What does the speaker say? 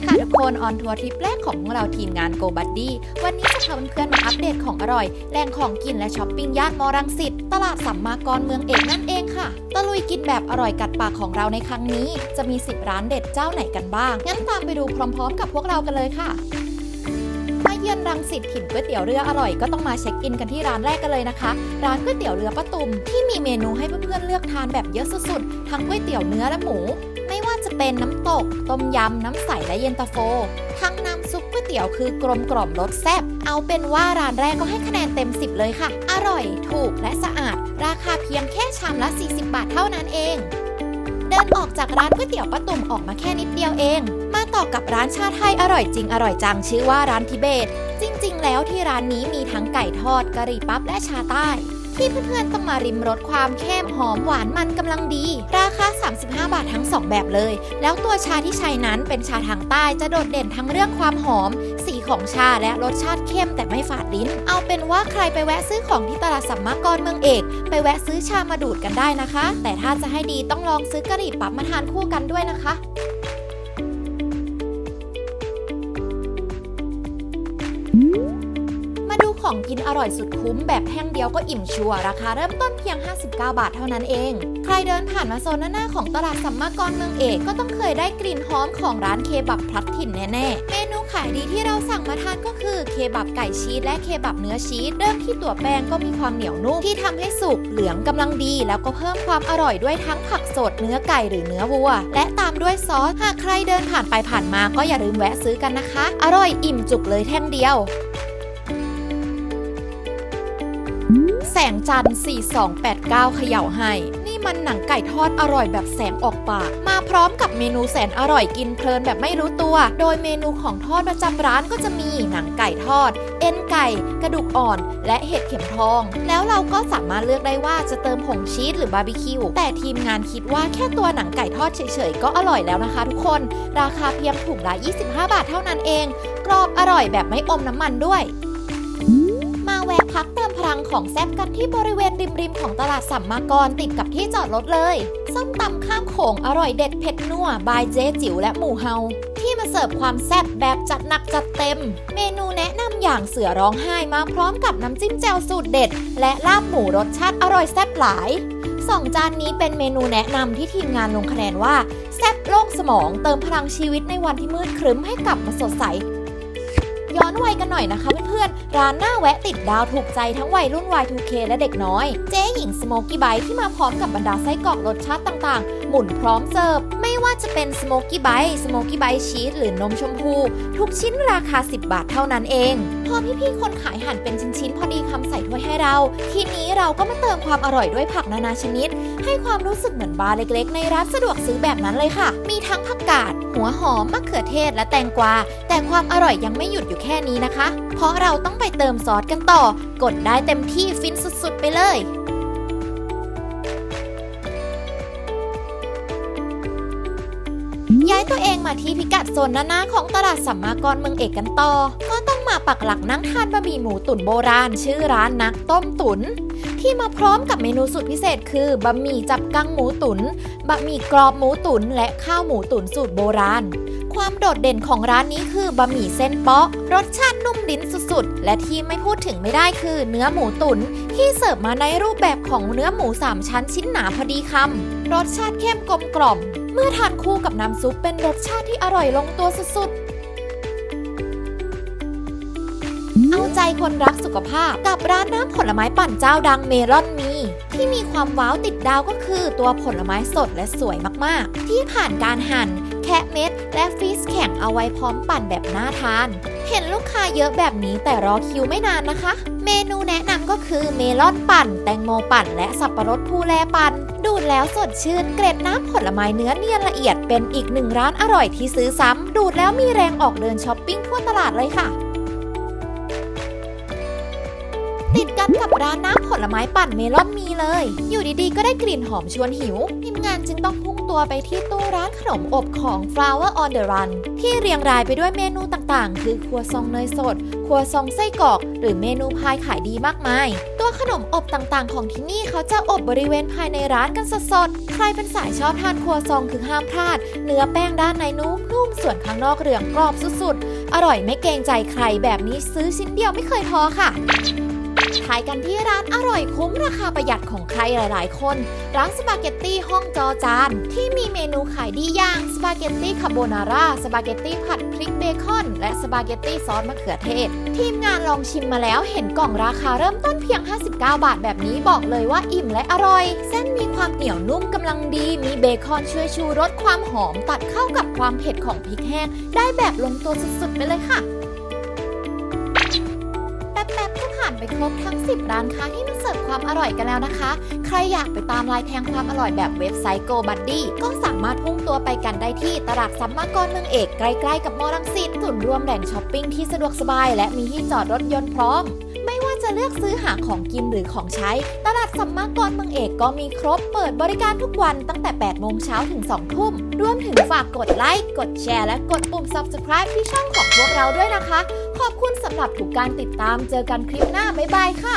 ดีค่ะทุกคน ออนทัวร์ทริปแรกของพวกเราทีมงาน Go Buddy วันนี้จะพาเพื่อนๆมาอัปเดตของอร่อยแหล่งของกินและช้อปปิ้งย่านมอรังสิตตลาดสัมมากรเมืองเอกนั่นเองค่ะ ตะลุยกินแบบอร่อยกัดปากของเราในครั้งนี้ จะมี 10 ร้านเด็ดเจ้าไหนกันบ้าง งั้นตามไปดูพร้อมๆ กับพวกเรากันเลยค่ะมาเยือนรังสิตถิ่นก๋วยเตี๋ยวเรืออร่อยก็ต้องมาเช็คอินกันที่ร้านแรกกันเลยนะคะ ร้านก๋วยเตี๋ยวเรือป้าตุ่มที่มีเมนูให้เพื่อนๆเลือกทานแบบเยอะสุดๆทั้งก๋วยเตี๋ยวเนื้อและหมู เป็นน้ำตก ต้มยำ น้ำใส และเย็นตาโฟ ทั้งน้ำซุปก๋วยเตี๋ยวคือกลมกล่อมรสแซ่บ เอาเป็นว่าร้านแรกก็ให้คะแนนเต็ม 10 เลยค่ะ อร่อย ถูก และสะอาด ราคาเพียงแค่ชามละ 40 บาทเท่านั้นเอง เดินออกจากร้านก๋วยเตี๋ยวป้าตุ่มออกมาแค่นิดเดียวเอง มาต่อกับร้านชาไทยอร่อยจริงอร่อยจังชื่อว่าร้านทิเบต จริง ๆ แล้วที่ร้านนี้มีทั้งไก่ทอดกะหรี่ปั๊บและชาใต้ ที่เพื่อนๆต้องมาริมรสความเข้มหอมหวานมันกำลังดี ราคา 35 บาททั้ง 2 แบบเลย แล้วตัวชาที่ใช้นั้นเป็นชาทางใต้จะโดดเด่นทั้งเรื่องความหอม สีของชาและรสชาติเข้มแต่ไม่ฝาดลิ้น เอาเป็นว่าใครไปแวะซื้อของที่ตลาดสัมมากรเมืองเอก ไปแวะซื้อชามาดูดกันได้นะคะ แต่ถ้าจะให้ดีต้องลองซื้อกะหรี่ปั๊บมาทานคู่กันด้วยนะคะ ของกินอร่อยสุดคุ้มแบบแท่งเดียวก็อิ่มชัวร์ราคาเริ่มต้นเพียง 59 บาทเท่านั้นเอง ใครเดินผ่านมาโซนหน้าของตลาดสัมมากรเมืองเอกก็ต้องเคยได้กลิ่นหอมของร้านเคบับพลัดถิ่นแน่ๆ เมนูขายดีที่เราสั่งมาทานก็คือเคบับไก่ชีสและเคบับเนื้อชีสเริ่มที่ตัวแป้งก็มีความเหนียวนุ่มที่ทำให้สุกเหลืองกำลังดี แล้วก็เพิ่มความอร่อยด้วยทั้งผักสดเนื้อไก่หรือเนื้อวัว และตามด้วยซอสหากใครเดินผ่านไปผ่านมาก็อย่าลืมแวะซื้อกันนะคะ อร่อยอิ่มจุกเลยแท่งเดียว แสงจันทร์4289 เขย่าให้ นี่มันหนังไก่ทอดอร่อยแบบแสงออกปาก มาพร้อมกับเมนูแสนอร่อยกินเพลินแบบไม่รู้ตัว โดยเมนูของทอดประจำร้านก็จะมีหนังไก่ทอด เอ็นไก่ กระดูกอ่อน และเห็ดเข็มทอง แล้วเราก็สามารถเลือกได้ว่าจะเติมผงชีสหรือบาร์บีคิว แต่ทีมงานคิดว่าแค่ตัวหนังไก่ทอดเฉยๆ ก็อร่อยแล้วนะคะทุกคน ราคาเพียงถุงละ 25 บาทเท่านั้นเอง กรอบอร่อยแบบไม่อมน้ำมันด้วย มาพักเติมพลังของแซ่บกันที่บริเวณริมๆของตลาดสัมมากรติดกับที่จอดรถเลย ส้มตำข้ามโขงอร่อยเด็ดเผ็ดนัวบายเจ๊จิ๋วและหมูเฮาที่มาเสิร์ฟความแซ่บแบบจัดหนักจัดเต็ม เมนูแนะนำอย่างเสือร้องไห้มาพร้อมกับน้ำจิ้มแจ่วสูตรเด็ด และลาบหมูรสชาติอร่อยแซ่บหลายสองจานนี้เป็นเมนูแนะนำที่ทีมงานลงคะแนนว่าแซ่บโล่งสมองเติมพลังชีวิตในวันที่มืดครึ้มให้กลับมาสดใส ย้อนวัยกันหน่อยนะคะเพื่อนๆ ร้านหน้าแวะติดดาวถูกใจทั้งวัยรุ่น Y2K และเด็กน้อย เจ๊หญิงสโมกี้ไบที่มาพร้อมกับบรรดาไส้กรอกรสชาติต่างๆ หมุนพร้อมเสิร์ฟ ไม่ว่าจะเป็นสโมกี้ไบสโมกี้ไบชีสหรือนมชมพู ทุกชิ้นราคา 10 บาทเท่านั้นเอง พอพี่ๆ คนขายหั่นเป็นชิ้นๆ พอดีคำใส่ถ้วยให้เรา ทีนี้เราก็มาเติมความอร่อยด้วยผักนานาชนิด ให้ความรู้สึกเหมือนบาร์เล็กๆ ในร้านสะดวกซื้อแบบนั้นเลยค่ะ มีทั้งผักกาด หัวหอมมะเขือเทศและแตงกวา แต่ความอร่อยยังไม่หยุดอยู่แค่นี้นะคะ เพราะเราต้องไปเติมซอสกันต่อ กดได้เต็มที่ฟินสุดๆไปเลยย้ายตัวเองมาที่พิกัดโซนหน้าๆของตลาดสัมมากรเมืองเอกกันต่อ ก็ต้องมาปักหลักนั่งทานบะหมี่หมูตุ๋นโบราณ ชื่อร้านนักต้มตุ๋น ที่มาพร้อมกับเมนูสุดพิเศษคือบะหมี่จับกังหมูตุน๋นบะหมี่กรอบหมูตุ๋นและข้าวหมูตุ๋นสูตรโบราณ ความโดดเด่นของร้านนี้คือบะหมี่เส้นเปาะ รสชาตินุ่มลิ้นสุดๆ และที่ไม่พูดถึงไม่ได้คือเนื้อหมูตุ๋นที่เสิร์ฟมาในรูปแบบของเนื้อหมูสามชั้นชิ้นหนาพอดีคำรสชาติเข้มกลมกล่อม เมื่อทานคู่กับน้ำซุปเป็นรสชาติที่อร่อยลงตัวสุดๆ เอาใจคนรักสุขภาพ กับร้านน้ำผลไม้ปั่นเจ้าดังเมลอนมี ที่มีความว้าวติดดาวก็คือตัวผลไม้สดและสวยมากๆ ที่ผ่านการหั่น แคะเม็ด และฟรีซแข็งเอาไว้พร้อมปั่นแบบน่าทาน เห็นลูกค้าเยอะแบบนี้แต่รอคิวไม่นานนะคะ เมนูแนะนำก็คือเมลอนปั่น แตงโมปั่น และสับปะรดภูแลปั่นดูดแล้วสดชื่น เกร็ดน้ำผลไม้เนื้อเนียนละเอียดเป็นอีกหนึ่งร้านอร่อยที่ซื้อซ้ำดูดแล้วมีแรงออกเดินช้อปปิ้งทั่วตลาดเลยค่ะ กันกับร้านน้ำผลไม้ปั่นเมลอนมีเลย อยู่ดีๆ ก็ได้กลิ่นหอมชวนหิว ทีมงานจึงต้องพุ่งตัวไปที่ตู้ร้านขนมอบของ Flower on the Run ที่เรียงรายไปด้วยเมนูต่างๆ คือครัวซองเนยสด ครัวซองไส้กรอก หรือเมนูพายขายดีมากมาย ตัวขนมอบต่างๆ ของที่นี่เขาจะอบบริเวณภายในร้านกันสดๆ ใครเป็นสายชอบทานครัวซองคือห้ามพลาด เนื้อแป้งด้านในนุ่มนุ่มส่วนข้างนอกเหลืองกรอบสุดๆ อร่อยไม่เกรงใจใครแบบนี้ซื้อชิ้นเดียวไม่เคยท้อค่ะ ท้ายกันที่ร้านอร่อยคุ้มราคาประหยัดของใครหลาย ๆ คน ร้านสปาเกตตี้ห้องจอจาน ที่มีเมนูขายดีอย่าง สปาเกตตี้คาโบนาร่า สปาเกตตี้ผัดพริกเบคอน และสปาเกตตี้ซอสมะเขือเทศ ทีมงานลองชิมมาแล้วเห็นกล่องราคาเริ่มต้นเพียง 59 บาทแบบนี้บอกเลยว่าอิ่มและอร่อย เส้นมีความเหนียวนุ่มกำลังดี มีเบคอนช่วยชูรสความหอมตัดเข้ากับความเผ็ดของพริกแห้ง ได้แบบลงตัวสุด ๆ ไปเลยค่ะานไปครบทั้ง 10 ร้านค้าที่มาเสิร์ฟความอร่อยกันแล้วนะคะ ใครอยากไปตามลายแทงความอร่อยแบบเว็บไซต์ Go Buddy ก็สามารถพุ่งตัวไปกันได้ที่ตลาดสัมมากรเมืองเอกใกล้ๆกับมอลังสิตศูนย์รวมแหล่งช้อปปิ้งที่สะดวกสบาย และมีที่จอดรถยนต์พร้อม เลือกซื้อหาของกินหรือของใช้ ตลาดสัมมากรเมืองเอกก็มีครบเปิดบริการทุกวันตั้งแต่ 8 โมงเช้าถึง 2 ทุ่ม รวมถึงฝากกดไลค์ กดแชร์ และกดปุ่ม subscribe ที่ช่องของพวกเราด้วยนะคะ ขอบคุณสำหรับทุกการติดตาม เจอกันคลิปหน้า บ๊ายบายค่ะ